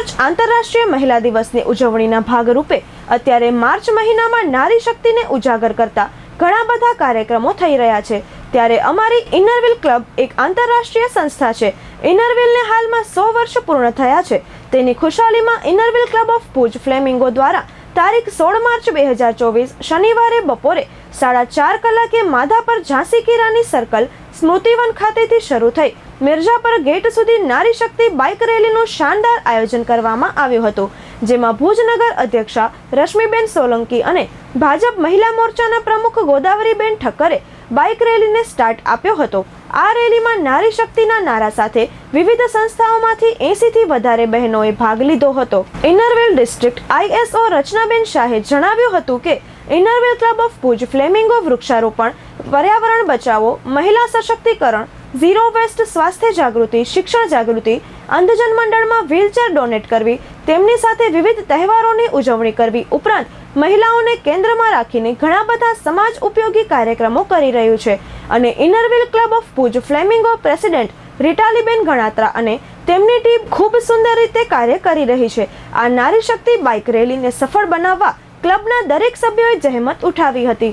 March આંતરરાષ્ટ્રીય મહિલા દિવસની ઉજવણીના ભાગરૂપે અત્યારે માર્ચ મહિનામાં નારી શક્તિને ઉજાગર કરતા ઘણા બધા કાર્યક્રમો થઈ રહ્યા છે. ત્યારે અમારી ઇનરવિલ ક્લબ એક આંતરરાષ્ટ્રીય સંસ્થા છે. ઇનરવિલને હાલમાં સો વર્ષ પૂર્ણ થયા છે. તેની ખુશાલીમાં Inner Wheel club of Bhuj flamingo દ્વારા તારીખ સોળ માર્ચ બે હજાર ચોવીસ શનિવારે બપોરે સાડા ચાર કલાકે માધાપર ઝાંસી કીરાની સર્કલ સ્મૃતિવન ખાતેથી શરૂ થઈ મિર્જાપર ગેટ સુધી નારી શક્તિ બાઇક રેલીનું શાનદાર આયોજન કરવામાં આવ્યું હતું, જેમાં ભુજનગર અધ્યક્ષા રશ્મિબેન સોલંકી અને ભાજપ મહિલા મોરચાના પ્રમુખ ગોદાવરીબેન ઠક્કરે બાઇક રેલીને સ્ટાર્ટ આપ્યો હતો. આ રેલીમાં નારી શક્તિના નારા સાથે વિવિધ સંસ્થાઓમાંથી એંસીથી વધારે બહેનોએ ભાગ લીધો હતો. ઇનરવેલ ડિસ્ટ્રિક્ટ આઈએસઓ રચનાબેન શાહે જણાવ્યું હતું કે, Inner Wheel club of Bhuj flamingo વૃક્ષારોપણ, પર્યાવરણ બચાવો, મહિલા સશક્તિકરણ ઝીરો વેસ્ટ સ્વાસ્થ્ય જાગૃતિ, શિક્ષણ જાગૃતિ, અંધજન મંડળમાં વ્હીલચેર ડોનેટ કરવી, તેમની સાથે વિવિધ તહેવારોની ઉજવણી કરવી ઉપરાંત મહિલાઓને કેન્દ્રમાં રાખીને ઘણા બધા સમાજ ઉપયોગી કાર્યક્રમો કરી રહ્યું છે. અને Inner Wheel club of Bhuj flamingo president Ritaliben Ganatra અને તેમની ટીમ ખૂબ સુંદર રીતે કાર્ય કરી રહી છે. આ નારી શક્તિ બાઇક રેલીને સફળ બનાવવા ક્લબના દરેક સભ્યોએ જહેમત ઉઠાવી હતી.